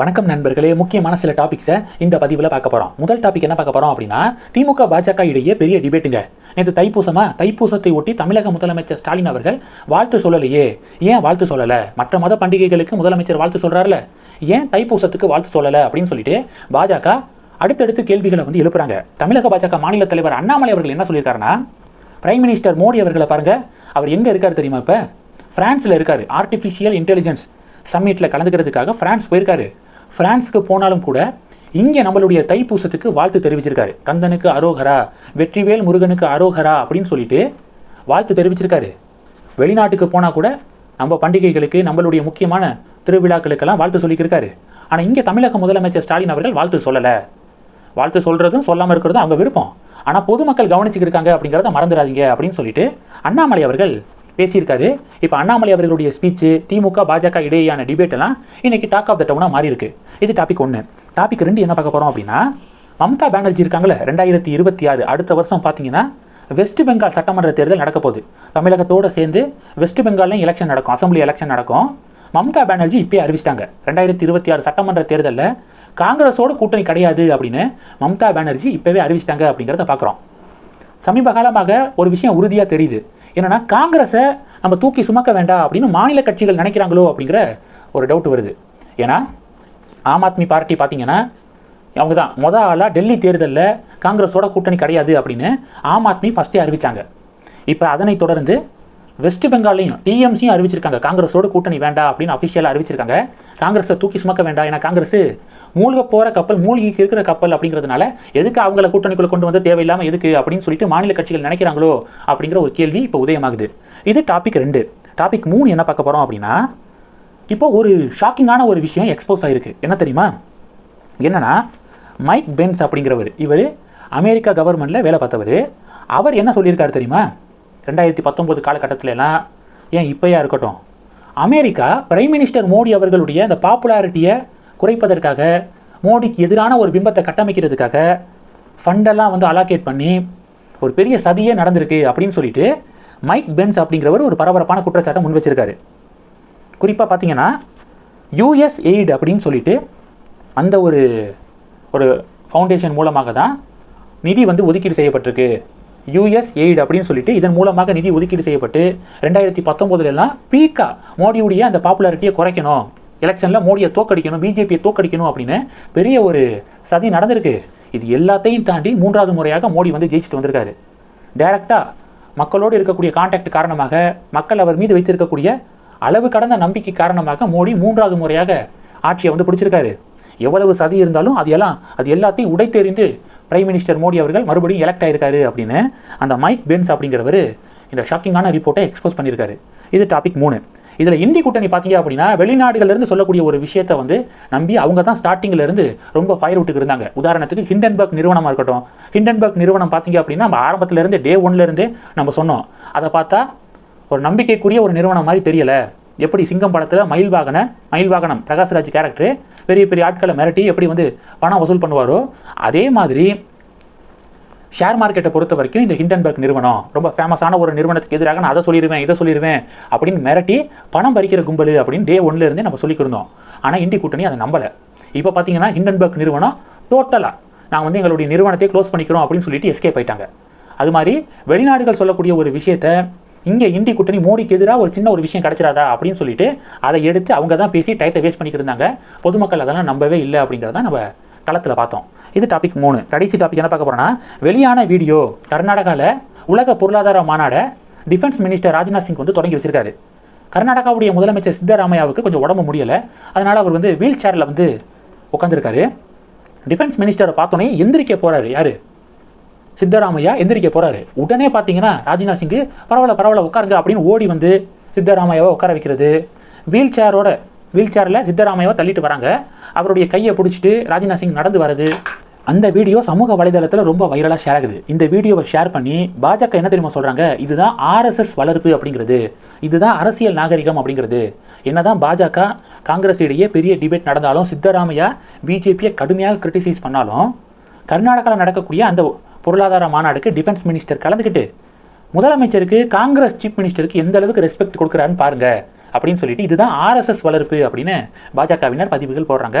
வணக்கம் நண்பர்களே. முக்கியமான சில டாபிக்ஸை இந்த பதிவில் பார்க்க போகிறோம் முதல் டாபிக் என்ன பார்க்க போகிறோம் அப்படின்னா திமுக பாஜக இடையே பெரிய டிபேட்டுங்க நேற்று தைப்பூசமா? தைப்பூசத்தை ஒட்டி தமிழக முதலமைச்சர் ஸ்டாலின் அவர்கள் வாழ்த்து சொல்லலையே. ஏன் வாழ்த்து சொல்லலை? மற்ற மத பண்டிகைகளுக்கு முதலமைச்சர் வாழ்த்து சொல்கிறாருல ஏன் தைப்பூசத்துக்கு வாழ்த்து சொல்லலை அப்படின்னு சொல்லிட்டு பாஜக அடுத்தடுத்து கேள்விகளை வந்து எழுப்புறாங்க. தமிழக பாஜக மாநில தலைவர் அண்ணாமலை அவர்கள் என்ன சொல்லியிருக்காருன்னா பிரைம் மினிஸ்டர் மோடி அவர்களை பாருங்க. அவர் எங்கே இருக்காரு தெரியுமா இப்போ? ஃப்ரான்ஸில் இருக்காரு. ஆர்டிஃபிஷியல் இன்டெலிஜென்ஸ் சம்மிட்டில் கலந்துக்கிறதுக்காக ஃப்ரான்ஸ் போயிருக்காரு. பிரான்ஸுக்கு போனாலும் கூட இங்கே நம்மளுடைய தைப்பூசத்துக்கு வாழ்த்து தெரிவிச்சிருக்காரு. கந்தனுக்கு அரோகரா வெற்றிவேல் முருகனுக்கு அரோகரா அப்படின்னு சொல்லிட்டு வாழ்த்து தெரிவிச்சிருக்காரு. வெளிநாட்டுக்கு போனால் கூட நம்ம பண்டிகைகளுக்கு நம்மளுடைய முக்கியமான திருவிழாக்களுக்கெல்லாம் வாழ்த்து சொல்லியிருக்காரு ஆனால் இங்கே தமிழக முதலமைச்சர் ஸ்டாலின் அவர்கள் வாழ்த்து சொல்லலை. வாழ்த்து சொல்கிறதும் சொல்லாமல் இருக்கிறதும் அவங்க விருப்பம். ஆனால் பொதுமக்கள் கவனிச்சுக்கிருக்காங்க அப்படிங்கிறத மறந்துடாதீங்க அப்படின்னு சொல்லிட்டு அண்ணாமலை அவர்கள் பேசியிருக்காரு. இப்போ அண்ணாமலை அவர்களுடைய ஸ்பீச்சு திமுக பாஜக இடையேயான டிபேட் எல்லாம் இன்னைக்கு டாக் ஆஃப் த டவுனாக மாறி இருக்கு இது டாபிக் ஒன்று டாபிக் ரெண்டு என்ன பார்க்க போகிறோம் அப்படின்னா மம்தா பானர்ஜி இருக்காங்களே ரெண்டாயிரத்தி இருபத்தி ஆறு அடுத்த வருஷம் பார்த்தீங்கன்னா வெஸ்ட் பெங்கால் சட்டமன்ற தேர்தல் நடக்க போகுது. தமிழகத்தோடு சேர்ந்து வெஸ்ட் பெங்கால்லையும் எலெக்ஷன் நடக்கும் அசம்பிளி எலெக்ஷன் நடக்கும். மம்தா பானர்ஜி இப்போயே அறிவிச்சிட்டாங்க. ரெண்டாயிரத்தி இருபத்தி ஆறு சட்டமன்ற தேர்தலில் காங்கிரஸோட கூட்டணி கிடையாது அப்படின்னு மம்தா பானர்ஜி இப்போவே அறிவிச்சிட்டாங்க அப்படிங்கிறத பார்க்குறோம். சமீப காலமாக ஒரு விஷயம் உறுதியாக தெரியுது. என்னன்னா காங்கிரஸை நம்ம தூக்கி சுமக்க வேண்டாம் அப்படின்னு மாநில கட்சிகள் நினைக்கிறாங்களோ அப்படிங்கிற ஒரு டவுட் வருது. ஏன்னா ஆம் ஆத்மி பார்ட்டி பார்த்தீங்கன்னா அவங்க தான் மொத ஆளாக டெல்லி தேர்தலில் காங்கிரஸோட கூட்டணி கிடையாது அப்படின்னு ஆம் ஆத்மி ஃபஸ்ட்டே அறிவித்தாங்க இப்போ அதனை தொடர்ந்து வெஸ்ட் பெங்காலையும் டிஎம்சியும் அறிவிச்சிருக்காங்க. காங்கிரஸோட கூட்டணி வேண்டாம் அப்படின்னு அஃபிஷியலாக அறிவிச்சிருக்காங்க. காங்கிரஸை தூக்கி சுமக்க வேண்டாம். ஏன்னா காங்கிரஸ் மூழ்க போகிற கப்பல் மூழ்கிக்கு இருக்கிற கப்பல் அப்படிங்கிறதுனால எதுக்கு அவங்கள கூட்டணிக்குள்ளே கொண்டு வந்து தேவையில்லாமல் எதுக்கு அப்படின்னு சொல்லிட்டு மாநில கட்சிகள் நினைக்கிறாங்களோ அப்படிங்கிற ஒரு கேள்வி இப்போ உதயமாகுது. இது டாபிக் ரெண்டு. டாபிக் மூணு என்ன பார்க்க போகிறோம் அப்படின்னா இப்போ ஒரு ஷாக்கிங்கான ஒரு விஷயம் எக்ஸ்போஸ் ஆகிருக்கு என்ன தெரியுமா? என்னென்னா மைக் பென்ஸ் அப்படிங்கிறவர் இவர் அமெரிக்கா கவர்மெண்ட்டில் வேலை பார்த்தவர். அவர் என்ன சொல்லியிருக்காரு தெரியுமா? ரெண்டாயிரத்தி பத்தொம்போது காலகட்டத்திலலாம் ஏன் இப்போயா இருக்கட்டும். அமெரிக்கா பிரைம் மினிஸ்டர் மோடி அவர்களுடைய அந்த பாப்புலாரிட்டியை குறைப்பதற்காக மோடிக்கு எதிரான ஒரு பிம்பத்தை கட்டமைக்கிறதுக்காக ஃபண்டெல்லாம் வந்து அலாகேட் பண்ணி ஒரு பெரிய சதியே நடந்திருக்கு அப்படின்னு சொல்லிட்டு மைக் பென்ஸ் அப்படிங்கிறவர் ஒரு பரபரப்பான குற்றச்சாட்டை முன் வச்சிருக்காரு. குறிப்பாக பார்த்தீங்கன்னா யூஎஸ் எய்டு அப்படின்னு சொல்லிட்டு அந்த ஒரு ஒரு ஃபவுண்டேஷன் மூலமாக தான் நிதி வந்து ஒதுக்கீடு செய்யப்பட்டிருக்கு. யூஎஸ் எய்டு அப்படின்னு சொல்லிட்டு இதன் மூலமாக நிதி ஒதுக்கீடு செய்யப்பட்டு ரெண்டாயிரத்தி பத்தொம்போதுலலாம் பீக்கா மோடியுடைய அந்த பாப்புலாரிட்டியை குறைக்கணும். எலெக்ஷனில் மோடியை தோக்கடிக்கணும் பிஜேபியை தோக்கடிக்கணும் அப்படின்னு பெரிய ஒரு சதி நடந்திருக்கு. இது எல்லாத்தையும் தாண்டி மூன்றாவது முறையாக மோடி வந்து ஜெயிச்சுட்டு வந்திருக்காரு. டைரக்டாக மக்களோடு இருக்கக்கூடிய கான்டாக்ட் காரணமாக மக்கள் அவர் மீது வைத்திருக்கக்கூடிய அளவு கடந்த நம்பிக்கை காரணமாக மோடி மூன்றாவது முறையாக ஆட்சியை வந்து பிடிச்சிருக்காரு. எவ்வளவு சதி இருந்தாலும் அது எல்லாம் அது எல்லாத்தையும் உடைத்தெறிந்து பிரைம் மினிஸ்டர் மோடி அவர்கள் மறுபடியும் எலெக்ட் ஆயிருக்காரு அப்படின்னு அந்த மைக் பென்ஸ் அப்படிங்கிறவர் இந்த ஷாக்கிங்கான ரிப்போர்ட்டை எக்ஸ்போஸ் பண்ணியிருக்காரு. இது டாபிக் மூணு. இதில் இந்தி கூட்டணி பார்த்தீங்க அப்படின்னா வெளிநாடுகள்லேருந்து சொல்லக்கூடிய ஒரு விஷயத்தை வந்து நம்பி அவங்க தான் ஸ்டார்டிங்கிலிருந்து ரொம்ப ஃபயர் விட்டுக்கு இருந்தாங்க. உதாரணத்துக்கு ஹிண்டன்பர்க் நிறுவனமாக இருக்கட்டும். ஹிண்டன்பர்க் நிறுவனம் பார்த்தீங்க அப்படின்னா நம்ம ஆரம்பத்துலேருந்து டே ஒன்லேருந்து நம்ம சொன்னோம். அதை பார்த்தா ஒரு நம்பிக்கைக்குரிய ஒரு நிறுவனம் மாதிரி தெரியலை. எப்படி சிங்கம் படத்தில் மயில் மயில்வாகனம் மயில் வாகனம் பிரகாஷ்ராஜ் கேரக்டர் பெரிய பெரிய ஆட்களை மிரட்டி எப்படி வந்து பணம் வசூல் பண்ணுவாரோ அதே மாதிரி ஷேர் மார்க்கெட்டை பொறுத்த வரைக்கும் இந்த ஹிண்டன்பர்க் நிறுவனம் ரொம்ப ஃபேமஸான ஒரு நிறுவனத்துக்கு எதிராக நான் அதை சொல்லிடுவேன் இதை சொல்லிடுவேன் அப்படின்னு மிரட்டி பணம் பறிக்கிற கும்பல் அப்படின்னு டே ஒன்ல இருந்தே நம்ம சொல்லிக்கிருந்தோம். ஆனால் இண்டி கூட்டணி அதை நம்பலை. இப்போ பார்த்தீங்கன்னா ஹிண்டன்பர்க் நிறுவனம் டோட்டலாக நான் வந்து எங்களுடைய நிறுவனத்தை க்ளோஸ் பண்ணிக்கிறோம் அப்படின்னு சொல்லிட்டு எஸ்கேப் ஆயிட்டாங்க. அது மாதிரி வெளிநாடுகள் சொல்லக்கூடிய ஒரு விஷயத்தை இங்கே இந்தி கூட்டணி மோடிக்கு எதிராக ஒரு சின்ன ஒரு விஷயம் கிடைச்சிடாதா அப்படின்னு சொல்லிட்டு அதை எடுத்து அவங்க தான் பேசி டயத்தை வேஸ்ட் பண்ணிக்கிட்டு இருந்தாங்க. பொதுமக்கள் அதெல்லாம் நம்பவே இல்லை அப்படிங்கிறத நம்ம களத்தில் பார்த்தோம். இது டாபிக் மூணு. கடைசி டாபிக் என்ன பார்க்க போறோம்னா வெளியான வீடியோ கர்நாடகாவில் உலக பொருளாதார மாநாடை டிஃபென்ஸ் மினிஸ்டர் ராஜ்நாத் சிங் வந்து தொடங்கி வச்சிருக்காரு. கர்நாடகாவுடைய முதலமைச்சர் சித்தராமையாவுக்கு கொஞ்சம் உடம்பு முடியலை. அதனால் அவர் வந்து வீல் சேரில் வந்து உட்காந்துருக்காரு டிஃபென்ஸ் மினிஸ்டரை பார்த்தோன்னே எந்திரிக்க போகிறாரு யார்? சித்தராமையா எந்திரிக்க போறாரு. உடனே பார்த்தீங்கன்னா ராஜ்நாத் சிங் பரவாயில்ல பரவாயில்ல உட்காருங்க அப்படின்னு ஓடி வந்து சித்தராமையாவை உட்கார வைக்கிறது. வீல் சேரோட வீல் சேரில் சித்தராமையாவை தள்ளிட்டு வராங்க. அவருடைய கையை பிடிச்சிட்டு ராஜ்நாத் சிங் நடந்து வர்றது. அந்த வீடியோ சமூக வலைதளத்தில் ரொம்ப வைரலாக ஷேர் ஆகுது. இந்த வீடியோவை ஷேர் பண்ணி பாஜக என்ன தெரியுமா சொல்கிறாங்க இதுதான் ஆர்எஸ்எஸ் வளர்ப்பு அப்படிங்கிறது. இதுதான் அரசியல் நாகரிகம் அப்படிங்கிறது. என்னதான் பாஜக காங்கிரஸ் இடையே பெரிய டிபேட் நடந்தாலும் சித்தராமையா பிஜேபியை கடுமையாக கிரிட்டிசைஸ் பண்ணாலும் கர்நாடகாவில் நடக்கக்கூடிய அந்த பொருளாதார மாநாடுக்கு டிஃபென்ஸ் மினிஸ்டர் கலந்துக்கிட்டு முதலமைச்சருக்கு காங்கிரஸ் சீஃப் மினிஸ்டருக்கு எந்த அளவுக்கு ரெஸ்பெக்ட் கொடுக்குறாருன்னு பாருங்க அப்படின்னு சொல்லிட்டு இதுதான் ஆர்எஸ்எஸ் வளர்ப்பு அப்படின்னு பாஜகவினர் பதிவுகள் போடுறாங்க.